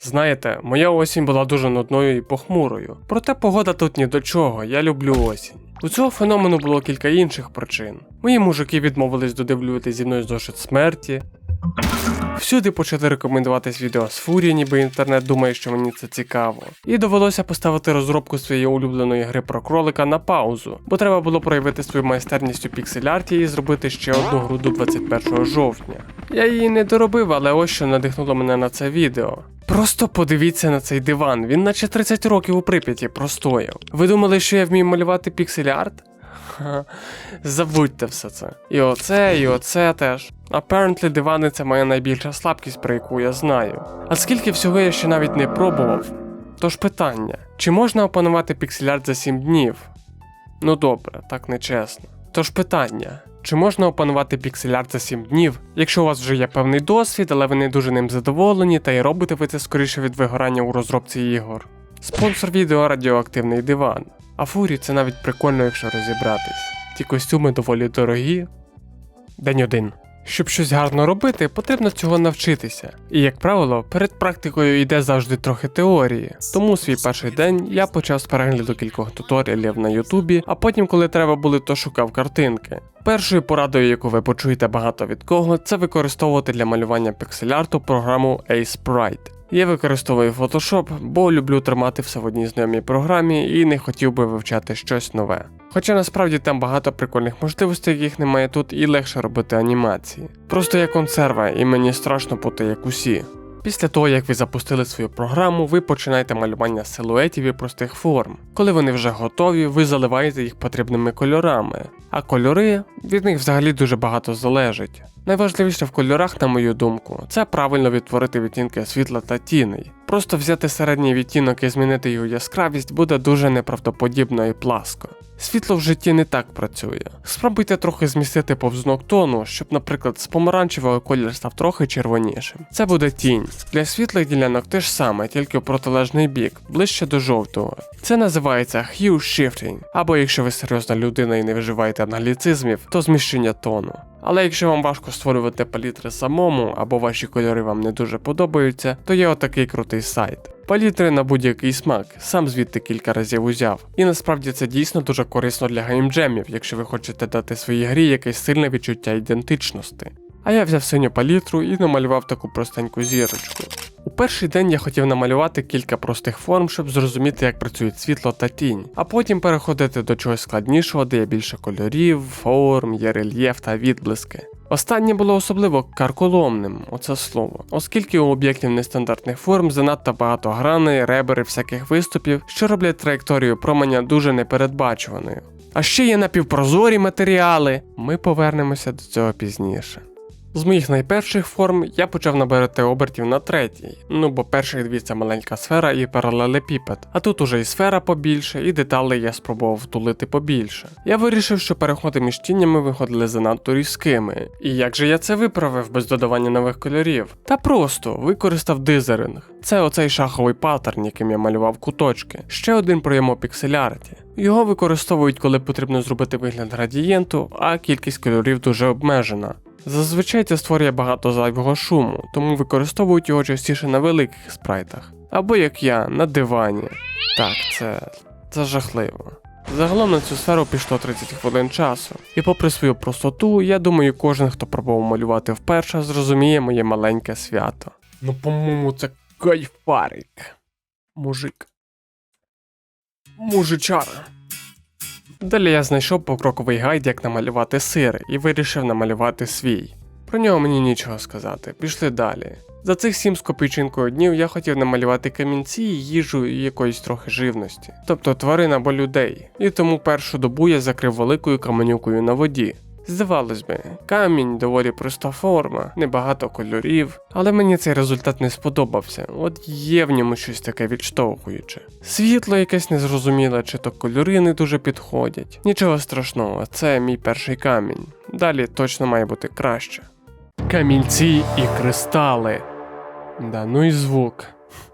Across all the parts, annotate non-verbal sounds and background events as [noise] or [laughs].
Знаєте, моя осінь була дуже нудною і похмурою. Проте погода тут ні до чого, я люблю осінь. У цього феномену було кілька інших причин. Мої мужики відмовились додивлювати зі мною зошит смерті. Всюди почали рекомендуватись відео з фурі, ніби інтернет думає, що мені це цікаво. І довелося поставити розробку своєї улюбленої гри про кролика на паузу, бо треба було проявити свою майстерність у піксель-арті і зробити ще одну гру до 21 жовтня. Я її не доробив, але ось що надихнуло мене на це відео. Просто подивіться на цей диван, він наче 30 років у Прип'яті простояв. Ви думали, що я вмію малювати піксель-арт? Забудьте все це. І оце, і оце теж. Apparently дивани це моя найбільша слабкість, про яку я знаю. А скільки всього я ще навіть не пробував. Тож питання: чи можна опанувати піксель-арт за 7 днів? Ну добре, так не чесно. Тож питання: чи можна опанувати піксель-арт за 7 днів, якщо у вас вже є певний досвід, але ви не дуже ним задоволені, та й робите ви це скоріше від вигорання у розробці ігор? Спонсор відео радіоактивний диван. А фурі це навіть прикольно, якщо розібратись. Ті костюми доволі дорогі. День один. Щоб щось гарно робити, потрібно цього навчитися. І, як правило, перед практикою йде завжди трохи теорії. Тому свій перший день я почав з перегляду кількох туторіалів на Ютубі, а потім, коли треба були, то шукав картинки. Першою порадою, яку ви почуєте багато від кого, це використовувати для малювання піксель-арту програму A-Sprite. Я використовую Photoshop, бо люблю тримати все в одній знайомій програмі і не хотів би вивчати щось нове. Хоча насправді там багато прикольних можливостей, яких немає тут, і легше робити анімації. Просто я консерва, і мені страшно бути як усі. Після того, як ви запустили свою програму, ви починаєте малювання силуетів і простих форм. Коли вони вже готові, ви заливаєте їх потрібними кольорами. А кольори від них взагалі дуже багато залежить. Найважливіше в кольорах, на мою думку, це правильно відтворити відтінки світла та тіней. Просто взяти середній відтінок і змінити його яскравість буде дуже неправдоподібно і пласко. Світло в житті не так працює. Спробуйте трохи змістити повзнок тону, щоб, наприклад, з помаранчевого колір став трохи червонішим. Це буде тінь. Для світлих ділянок те ж саме, тільки в протилежний бік, ближче до жовтого. Це називається hue shifting, або якщо ви серйозна людина і не вживаєте англіцизмів, то зміщення тону. Але якщо вам важко створювати палітри самому, або ваші кольори вам не дуже подобаються, то є отакий крутий сайт. Палітри на будь-який смак, сам звідти кілька разів узяв. І насправді це дійсно дуже корисно для геймджемів, якщо ви хочете дати своїй грі якесь сильне відчуття ідентичності. А я взяв синю палітру і намалював таку простеньку зірочку. Перший день я хотів намалювати кілька простих форм, щоб зрозуміти, як працюють світло та тінь, а потім переходити до чогось складнішого, де є більше кольорів, форм, є рельєф та відблиски. Останнє було особливо карколомним, оце слово, оскільки у об'єктів нестандартних форм занадто багато граней, ребер і всяких виступів, що роблять траєкторію променя дуже непередбачуваною. А ще є напівпрозорі матеріали. Ми повернемося до цього пізніше. З моїх найперших форм я почав набирати обертів на третій. Ну бо перших дві це маленька сфера і паралелепіпед, а тут уже і сфера побільше, і деталей я спробував втулити побільше. Я вирішив, що переходи між тінями виходили занадто різкими. І як же я це виправив без додавання нових кольорів? Та просто використав дизеринг. Це оцей шаховий паттерн, яким я малював куточки. Ще один прийом у піксель-арті. Його використовують, коли потрібно зробити вигляд градієнту, а кількість кольорів дуже обмежена. Зазвичай це створює багато зайвого шуму, тому використовують його частіше на великих спрайтах. Або як я, на дивані. Так, це. це жахливо. Загалом на цю сферу пішло 30 хвилин часу, і попри свою простоту, я думаю, кожен, хто пробував малювати вперше, зрозуміє моє маленьке свято. Ну, по-моєму, це кайфарик. Мужик. Мужичара. Далі я знайшов покроковий гайд, як намалювати сир, і вирішив намалювати свій. Про нього мені нічого сказати, пішли далі. За цих сім з копійчинкою днів я хотів намалювати камінці, їжу і якоїсь трохи живності, тобто тварин або людей. І тому першу добу я закрив великою каменюкою на воді. Здавалось би, камінь доволі проста форма, небагато кольорів, але мені цей результат не сподобався, от є в ньому щось таке відштовхуюче. Світло якесь незрозуміле, чи то кольори не дуже підходять. Нічого страшного, це мій перший камінь. Далі точно має бути краще. Камінці і кристали. Да, ну і звук.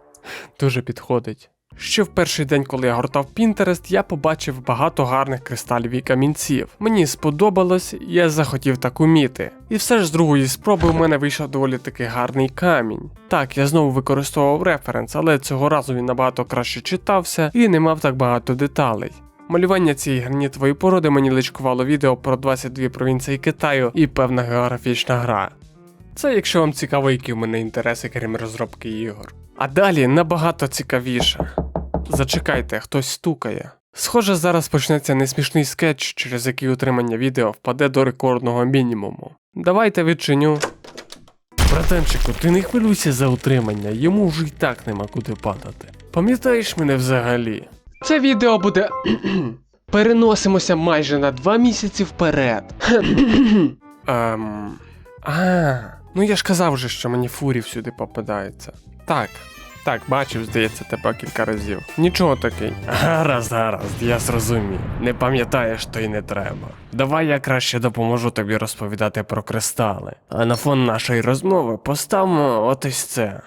[laughs] Дуже підходить. Ще в перший день, коли я гортав Pinterest, я побачив багато гарних кристалів і камінців. Мені сподобалось, я захотів так уміти. І все ж з другої спроби у мене вийшов доволі таки гарний камінь. Так, я знову використовував референс, але цього разу він набагато краще читався і не мав так багато деталей. Малювання цієї гранітової породи мені личкувало відео про 22 провінції Китаю і певна географічна гра. Це якщо вам цікаво, які в мене інтереси, крім розробки ігор. А далі набагато цікавіше. Зачекайте, хтось стукає. Схоже, зараз почнеться несмішний скетч, через який утримання відео впаде до рекордного мінімуму. Давайте відчиню. Братанчику, ти не хвилюйся за утримання, йому вже й так нема куди падати. Пам'ятаєш мене взагалі? Це відео буде. [clears throat] Переносимося майже на два місяці вперед. [clears throat] Ем. А, ну я ж казав вже, що мені фурів сюди попадається. Так, так, бачив, здається, тебе кілька разів. Нічого такий. Гаразд, гаразд, я зрозумів. Не пам'ятаєш, то й не треба. Давай я краще допоможу тобі розповідати про кристали. А на фон нашої розмови поставимо отось це.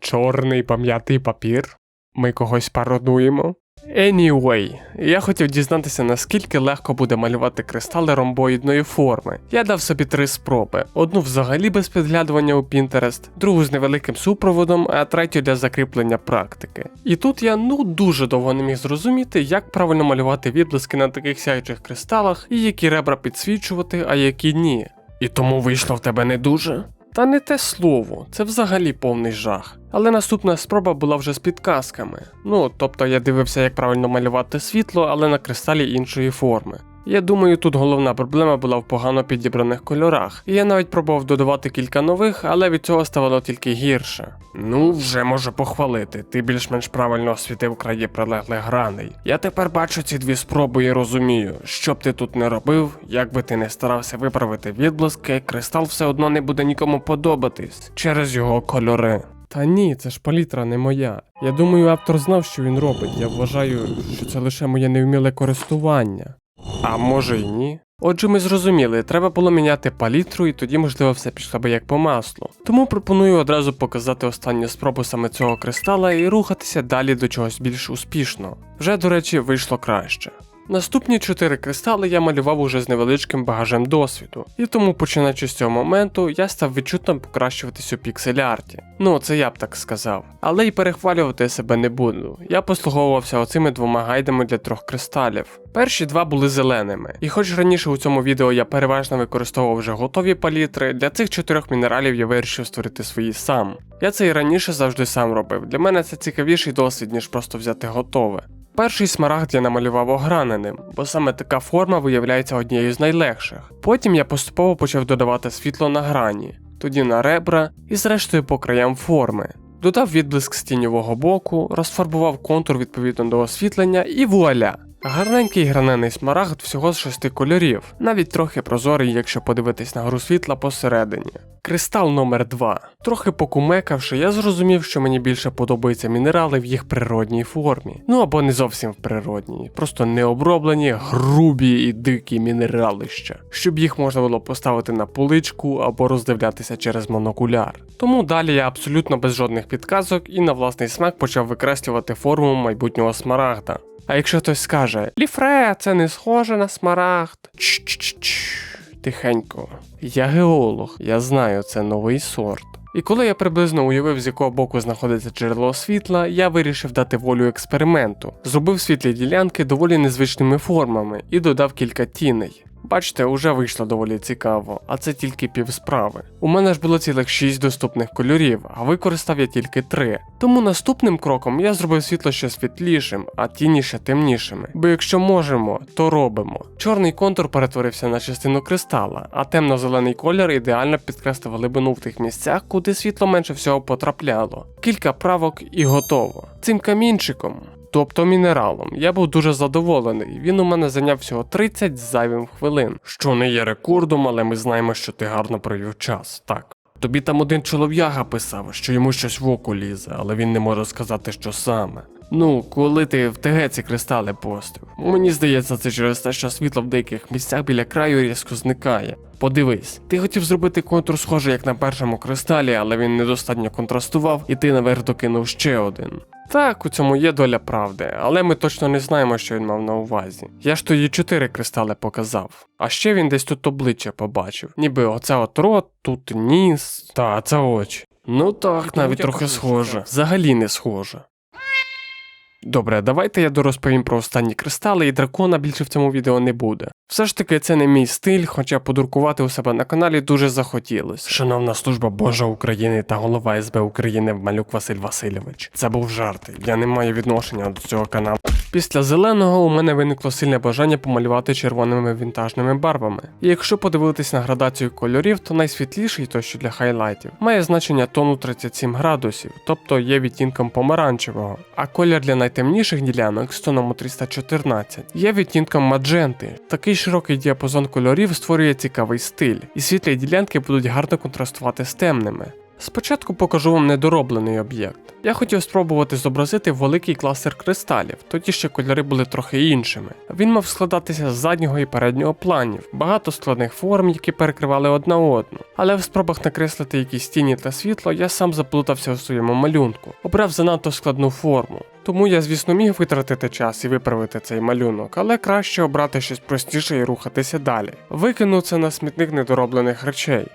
Чорний пам'ятий папір. Ми когось пародуємо. Anyway, я хотів дізнатися, наскільки легко буде малювати кристали ромбоїдної форми. Я дав собі три спроби: одну взагалі без підглядування у Pinterest, другу з невеликим супроводом, а третю для закріплення практики. І тут я ну дуже довго не міг зрозуміти, як правильно малювати відблиски на таких сяючих кристалах і які ребра підсвічувати, а які ні. І тому вийшло в тебе не дуже? Та не те слово, це взагалі повний жах. Але наступна спроба була вже з підказками. Ну, тобто я дивився, як правильно малювати світло, але на кристалі іншої форми. Я думаю, тут головна проблема була в погано підібраних кольорах, і я навіть пробував додавати кілька нових, але від цього ставало тільки гірше. Ну, вже можу похвалити, ти більш-менш правильно освітив краї прилеглих граней. Я тепер бачу ці дві спроби і розумію, що б ти тут не робив, як би ти не старався виправити відблиски, кристал все одно не буде нікому подобатись через його кольори. Та ні, це ж палітра не моя. Я думаю, автор знав, що він робить. Я вважаю, що це лише моє невміле користування. А може й ні. Отже, ми зрозуміли, треба було міняти палітру, і тоді, можливо, все пішло би як по маслу. Тому пропоную одразу показати останню спробу саме цього кристала і рухатися далі до чогось більш успішного. Вже, до речі, вийшло краще. Наступні чотири кристали я малював уже з невеличким багажем досвіду, і тому, починаючи з цього моменту, я став відчутно покращуватись у піксель-арті. Ну, це я б так сказав. Але й перехвалювати себе не буду. Я послуговувався оцими двома гайдами для трьох кристалів. Перші два були зеленими, і хоч раніше у цьому відео я переважно використовував вже готові палітри, для цих чотирьох мінералів я вирішив створити свої сам. Я це і раніше завжди сам робив. Для мене це цікавіший досвід, ніж просто взяти готове. Перший смарагд я намалював ограненим, бо саме така форма виявляється однією з найлегших. Потім я поступово почав додавати світло на грані, тоді на ребра і зрештою по краям форми. Додав відблиск з тіньового боку, розфарбував контур відповідно до освітлення і вуаля! Гарненький гранений смарагд всього з шести кольорів, навіть трохи прозорий, якщо подивитись на гру світла посередині. Кристал номер 2 Трохи покумекавши, я зрозумів, що мені більше подобаються мінерали в їх природній формі. Ну або не зовсім в природній, просто необроблені, грубі і дикі мінералища, щоб їх можна було поставити на поличку або роздивлятися через монокуляр. Тому далі я абсолютно без жодних підказок і на власний смак почав викреслювати форму майбутнього смарагда. А якщо хтось скаже Ліфре, це не схоже на смарагд. Ч -ч -ч -ч. тихенько. Я геолог, я знаю, це новий сорт. І коли я приблизно уявив, з якого боку знаходиться джерело світла, я вирішив дати волю експерименту. Зробив світлі ділянки доволі незвичними формами і додав кілька тіней. Бачите, уже вийшло доволі цікаво, а це тільки пів справи. У мене ж було цілих 6 доступних кольорів, а використав я тільки 3. Тому наступним кроком я зробив світло ще світлішим, а тіні ще темнішими. Бо якщо можемо, то робимо. Чорний контур перетворився на частину кристала, а темно-зелений колір ідеально підкреслив глибину в тих місцях, куди світло менше всього потрапляло. Кілька правок і готово. Цим камінчиком тобто мінералом. Я був дуже задоволений. Він у мене зайняв всього 30 з зайвим хвилин, що не є рекордом, але ми знаємо, що ти гарно провів час. Так. Тобі там один чолов'яга писав, що йому щось в око лізе, але він не може сказати, що саме. Ну, коли ти в ТГ ці кристали постив. Мені здається, це через те, що світло в деяких місцях біля краю різко зникає. Подивись, ти хотів зробити контур схожий як на першому кристалі, але він недостатньо контрастував, і ти наверх докинув ще один. Так, у цьому є доля правди, але ми точно не знаємо, що він мав на увазі. Я ж тоді чотири кристали показав. А ще він десь тут обличчя побачив. Ніби оце от рот, тут ніс. Та, це очі. Ну так, навіть трохи схоже. Взагалі не схоже. Добре, давайте я дорозповім про останні кристали, і дракона більше в цьому відео не буде. Все ж таки, це не мій стиль, хоча подуркувати у себе на каналі дуже захотілося. Шановна служба Божа України та голова СБ України Малюк Василь Васильович. Це був жарт. Я не маю відношення до цього каналу. Після зеленого у мене виникло сильне бажання помалювати червоними вінтажними барвами. І якщо подивитись на градацію кольорів, то найсвітліший, той що для хайлайтів, має значення тону 37 градусів, тобто є відтінком помаранчевого, а колір для найтемніших ділянок з тоном 314 є відтінком мадженти. Такий широкий діапазон кольорів створює цікавий стиль, і світлі ділянки будуть гарно контрастувати з темними. Спочатку покажу вам недороблений об'єкт. Я хотів спробувати зобразити великий кластер кристалів, тоді ще кольори були трохи іншими. Він мав складатися з заднього і переднього планів, багато складних форм, які перекривали одна одну. Але в спробах накреслити якісь тіні та світло я сам заплутався у своєму малюнку, обрав занадто складну форму. Тому я, звісно, міг витратити час і виправити цей малюнок, але краще обрати щось простіше і рухатися далі. Викину це на смітник недороблених речей.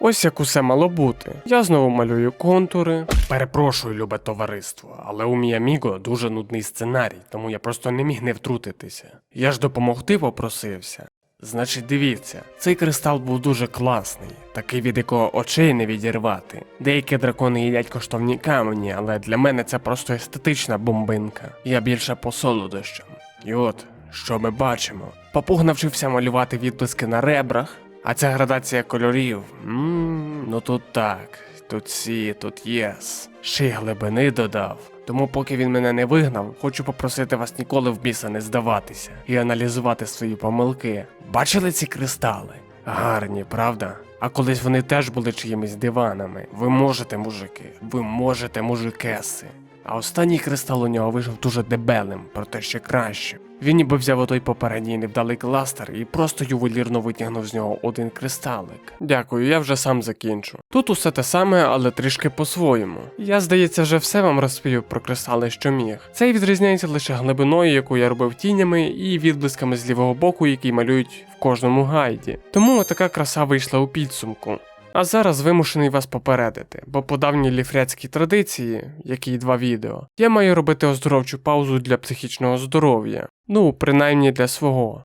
Ось як усе мало бути. Я знову малюю контури. Перепрошую, любе товариство, але у Міаміго дуже нудний сценарій, тому я просто не міг не втрутитися. Я ж допомогти попросився. Значить, дивіться, цей кристал був дуже класний, такий від якого очей не відірвати. Деякі дракони їдять коштовні камені, але для мене це просто естетична бомбинка. Я більше по солодощам. І от, що ми бачимо? Папуг навчився малювати відблиски на ребрах, а ця градація кольорів. Ммм, ну тут так, тут сі, тут єс. Ще й глибини додав. Тому, поки він мене не вигнав, хочу попросити вас ніколи в біса не здаватися і аналізувати свої помилки. Бачили ці кристали? Гарні, правда? А колись вони теж були чиїмись диванами. Ви можете, мужики, ви можете, мужикеси. А останній кристал у нього вийшов дуже дебелим, проте ще краще. Він ніби взяв отой попередній невдалий кластер і просто ювелірно витягнув з нього один кристалик. Дякую, я вже сам закінчу. Тут усе те саме, але трішки по-своєму. Я, здається, вже все вам розповів про кристали, що міг. Цей відрізняється лише глибиною, яку я робив тінями, і відблисками з лівого боку, які малюють в кожному гайді. Тому така краса вийшла у підсумку. А зараз вимушений вас попередити, бо по давній ліфряцькій традиції, як і два відео, я маю робити оздоровчу паузу для психічного здоров'я. Ну, принаймні для свого.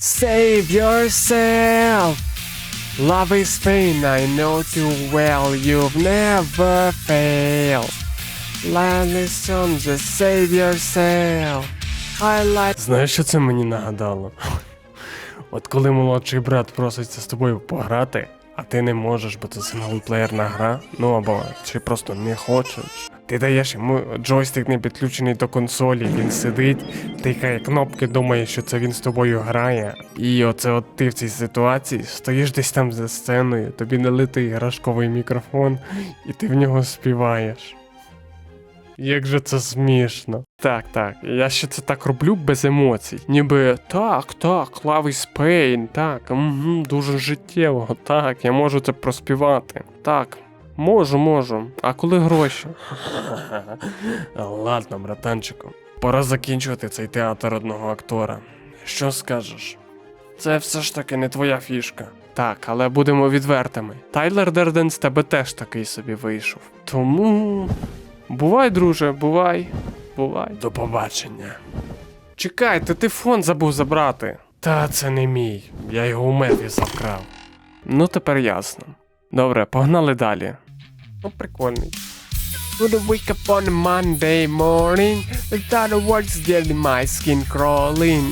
Save yourself! Love is pain, I know too well, you've never failed. Listen, just save yourself. Highlight. Знаєш, що це мені нагадало? От коли молодший брат проситься з тобою пограти, а ти не можеш, бо це синглплеєрна гра, ну або чи просто не хочеш. Ти даєш йому джойстик не підключений до консолі, він сидить, тикає кнопки, думає, що це він з тобою грає. І оце от ти в цій ситуації стоїш десь там за сценою, тобі налитий іграшковий мікрофон, і ти в нього співаєш. Як же це смішно. Так, так, я ще це так роблю без емоцій. Ніби так, так, лавий спейн, так, угу, дуже життєво, так, я можу це проспівати. Так, можу, можу. А коли гроші? [laughs] Ладно, братанчику. Пора закінчувати цей театр одного актора. Що скажеш? Це все ж таки не твоя фішка. Так, але будемо відвертими. Тайлер Дерден з тебе теж такий собі вийшов. Тому. Бувай, друже, бувай. Бувай. До побачення. Чекайте, ти фон забув забрати. Та це не мій. Я його у Мефіса вкрав. Ну, тепер ясно. Добре, погнали далі. Ну, прикольний. Gonna wake up on a Monday morning without a words getting my skin crawling.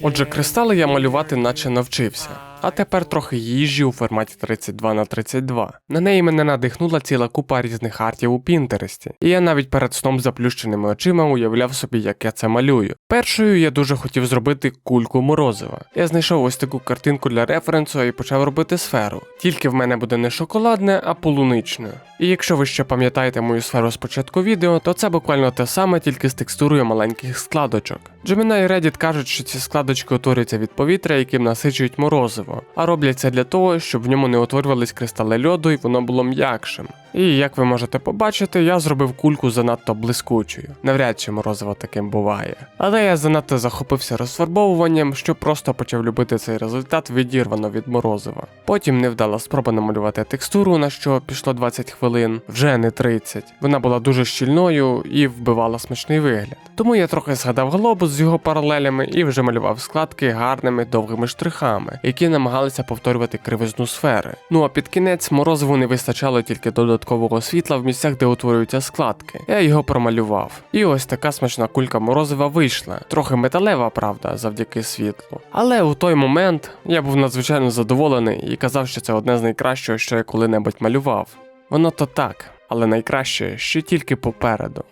Отже, кристали я малювати наче навчився. А тепер трохи їжі у форматі 32 на 32. На неї мене надихнула ціла купа різних артів у Пінтересті, і я навіть перед сном заплющеними очима уявляв собі, як я це малюю. Першою я дуже хотів зробити кульку морозива. Я знайшов ось таку картинку для референсу і почав робити сферу. Тільки в мене буде не шоколадне, а полуничне. І якщо ви ще пам'ятаєте мою сферу з початку відео, то це буквально те саме, тільки з текстурою маленьких складочок. Gemini і Reddit кажуть, що ці складочки утворюються від повітря, яким насичують морозиво, а роблять це для того, щоб в ньому не утворювались кристали льоду і воно було м'якшим. І як ви можете побачити, я зробив кульку занадто блискучою. Навряд чи морозиво таким буває. Але я занадто захопився розфарбовуванням, що просто почав любити цей результат відірвано від морозива. Потім невдала спроба намалювати текстуру, на що пішло 20 хвилин, вже не 30. Вона була дуже щільною і вбивала смачний вигляд. Тому я трохи згадав глобус з його паралелями і вже малював складки гарними довгими штрихами, які намагалися повторювати кривизну сфери. Ну а під кінець морозиву не вистачало тільки додаткового світла в місцях, де утворюються складки. Я його промалював. І ось така смачна кулька морозива вийшла. Трохи металева, правда, завдяки світлу. Але у той момент я був надзвичайно задоволений і казав, що це одне з найкращого, що я коли-небудь малював. Воно то так, але найкраще ще тільки попереду.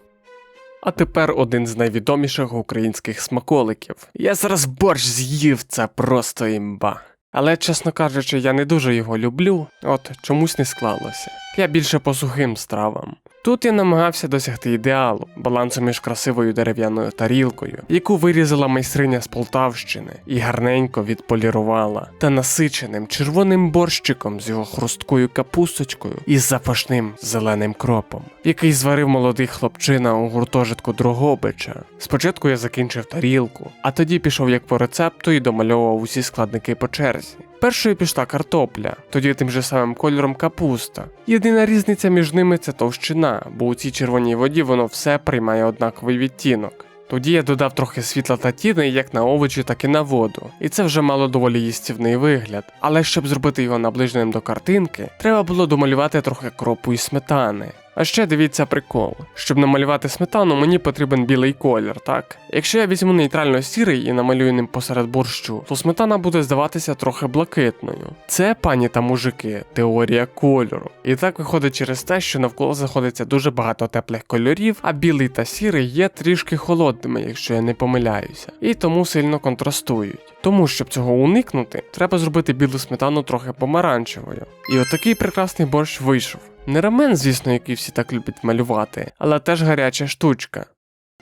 А тепер один з найвідоміших українських смаколиків. Я зараз борщ з'їв, це просто імба. Але, чесно кажучи, я не дуже його люблю, от чомусь не склалося. Я більше по сухим стравам. Тут я намагався досягти ідеалу, балансу між красивою дерев'яною тарілкою, яку вирізала майстриня з Полтавщини і гарненько відполірувала, та насиченим червоним борщиком з його хрусткою капусточкою і запашним зеленим кропом, який зварив молодий хлопчина у гуртожитку Дрогобича. Спочатку я закінчив тарілку, а тоді пішов як по рецепту і домальовував усі складники по черзі. Першою пішла картопля, тоді тим же самим кольором капуста. Єдина різниця між ними це товщина, бо у цій червоній воді воно все приймає однаковий відтінок. Тоді я додав трохи світла та тіни як на овочі, так і на воду, і це вже мало доволі їстівний вигляд. Але щоб зробити його наближеним до картинки, треба було домалювати трохи кропу і сметани. А ще дивіться прикол. Щоб намалювати сметану, мені потрібен білий колір, так? Якщо я візьму нейтрально сірий і намалюю ним посеред борщу, то сметана буде здаватися трохи блакитною. Це, пані та мужики, теорія кольору. І так виходить через те, що навколо знаходиться дуже багато теплих кольорів, а білий та сірий є трішки холодними, якщо я не помиляюся, і тому сильно контрастують. Тому, щоб цього уникнути, треба зробити білу сметану трохи помаранчевою. І отакий прекрасний борщ вийшов. Не рамен, звісно, який всі так люблять малювати, але теж гаряча штучка.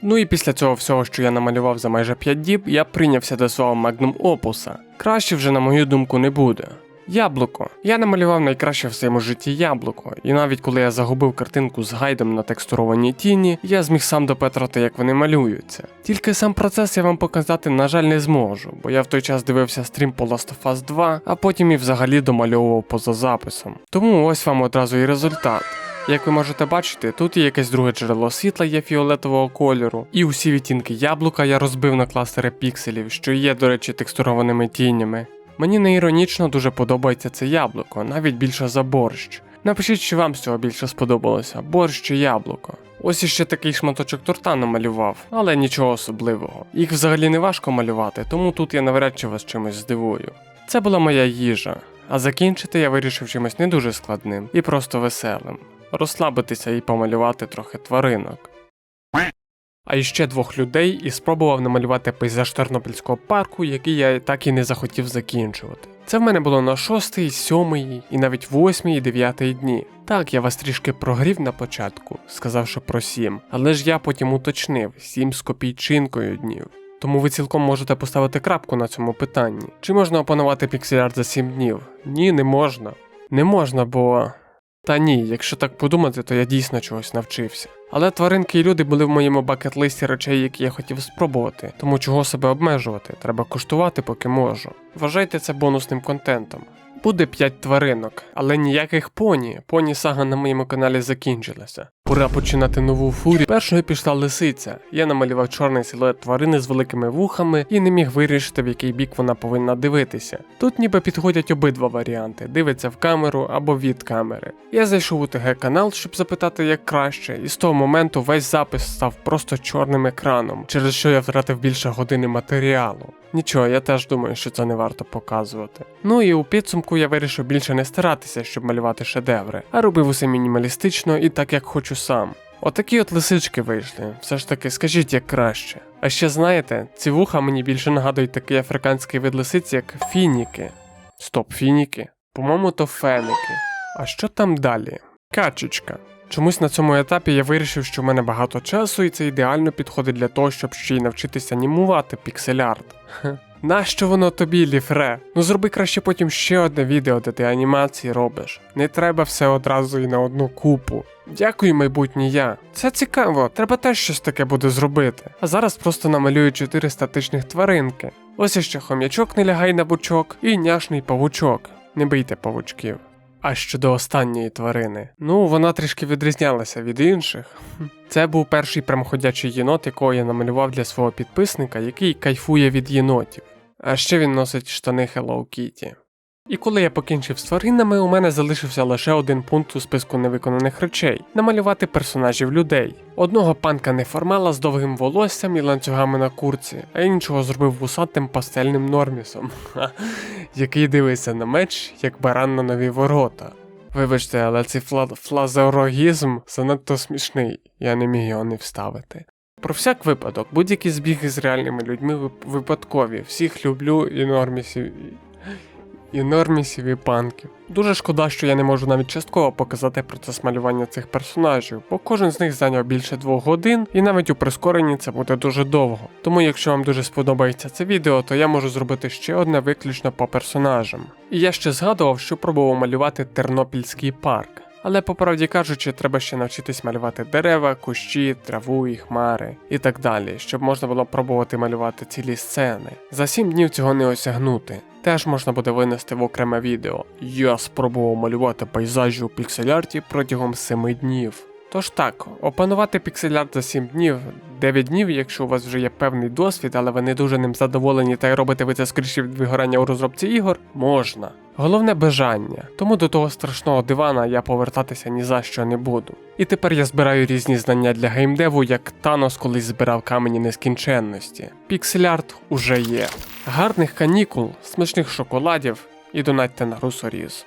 Ну і після цього всього, що я намалював за майже 5 діб, я прийнявся до свого магнум опуса. Краще вже, на мою думку, не буде. Яблуко. Я намалював найкраще в своєму житті яблуко, і навіть коли я загубив картинку з гайдом на текстурованій тіні, я зміг сам допетрати, як вони малюються. Тільки сам процес я вам показати, на жаль, не зможу, бо я в той час дивився стрім по Last of Us 2, а потім і взагалі домальовував поза записом. Тому ось вам одразу і результат. Як ви можете бачити, тут є якесь друге джерело світла є фіолетового кольору, і усі відтінки яблука я розбив на кластери пікселів, що є, до речі, текстурованими тінями. Мені не іронічно дуже подобається це яблуко, навіть більше за борщ. Напишіть, чи вам з цього більше сподобалося, борщ чи яблуко. Ось іще такий шматочок торта намалював, але нічого особливого. Їх взагалі не важко малювати, тому тут я навряд чи вас чимось здивую. Це була моя їжа, а закінчити я вирішив чимось не дуже складним і просто веселим. Розслабитися і помалювати трохи тваринок. А іще двох людей і спробував намалювати пейзаж Тернопільського парку, який я так і не захотів закінчувати. Це в мене було на шостий, сьомий і навіть восьмий і дев'ятий дні. Так, я вас трішки прогрів на початку, сказавши про сім, але ж я потім уточнив сім з копійчинкою днів. Тому ви цілком можете поставити крапку на цьому питанні. Чи можна опанувати піксель-арт за 7 днів? Ні, не можна. Не можна, бо. Та ні, якщо так подумати, то я дійсно чогось навчився. Але тваринки і люди були в моєму бакет-листі речей, які я хотів спробувати, тому чого себе обмежувати, треба куштувати, поки можу. Вважайте це бонусним контентом. Буде 5 тваринок, але ніяких поні. Поні сага на моєму каналі закінчилася. Пора починати нову фурію. Першою пішла лисиця. Я намалював чорний силует тварини з великими вухами і не міг вирішити, в який бік вона повинна дивитися. Тут ніби підходять обидва варіанти: дивиться в камеру або від камери. Я зайшов у ТГ канал, щоб запитати, як краще, і з того моменту весь запис став просто чорним екраном, через що я втратив більше години матеріалу. Нічого, я теж думаю, що це не варто показувати. Ну і у підсумку я вирішив більше не старатися, щоб малювати шедеври, а робив усе мінімалістично і так, як хочу сам. Отакі от лисички вийшли. Все ж таки, скажіть як краще. А ще знаєте, ці вуха мені більше нагадують такий африканський вид лисиць, як фініки. Стоп, фініки? По-моєму, то феники. А що там далі? Качечка. Чомусь на цьому етапі я вирішив, що в мене багато часу, і це ідеально підходить для того, щоб ще й навчитися анімувати піксель-арт. Нащо воно тобі, ліфре? Ну зроби краще потім ще одне відео, де ти анімації робиш. Не треба все одразу і на одну купу. Дякую, майбутній я. Це цікаво, треба теж щось таке буде зробити. А зараз просто намалюю чотири статичних тваринки. Ось іще хом'ячок не лягай на бучок і няшний павучок. Не бийте павучків. А щодо останньої тварини, ну вона трішки відрізнялася від інших. Це був перший прямоходячий єнот, якого я намалював для свого підписника, який кайфує від єнотів. А ще він носить штани Hello Kitty. І коли я покінчив з тваринами, у мене залишився лише один пункт у списку невиконаних речей намалювати персонажів людей. Одного панка неформала з довгим волоссям і ланцюгами на курці, а іншого зробив вусатим пастельним нормісом, який дивиться на меч, як баран на нові ворота. Вибачте, але цей фла- флазеорогізм занадто смішний, я не міг його не вставити. Про всяк випадок, будь-які збіги з реальними людьми вип- випадкові. Всіх люблю і нормісів. І- нормісів, і панків. Дуже шкода, що я не можу навіть частково показати процес малювання цих персонажів, бо кожен з них зайняв більше двох годин, і навіть у прискоренні це буде дуже довго. Тому, якщо вам дуже сподобається це відео, то я можу зробити ще одне виключно по персонажам. І я ще згадував, що пробував малювати Тернопільський парк. Але по правді кажучи, треба ще навчитись малювати дерева, кущі, траву і хмари і так далі, щоб можна було пробувати малювати цілі сцени. За 7 днів цього не осягнути. Теж можна буде винести в окреме відео. Я спробував малювати пейзажі у пікселярті протягом 7 днів. Тож так, опанувати пікселярт за 7 днів, 9 днів, якщо у вас вже є певний досвід, але ви не дуже ним задоволені та й робите ви це скоріше від вигорання у розробці ігор, можна. Головне бажання, тому до того страшного дивана я повертатися ні за що не буду. І тепер я збираю різні знання для геймдеву, як Танос колись збирав камені нескінченності. Пікселярт уже є. Гарних канікул, смачних шоколадів і донатьте на русоріз.